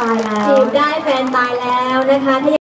ตายแล้ว จีบได้แฟนตายแล้วนะคะ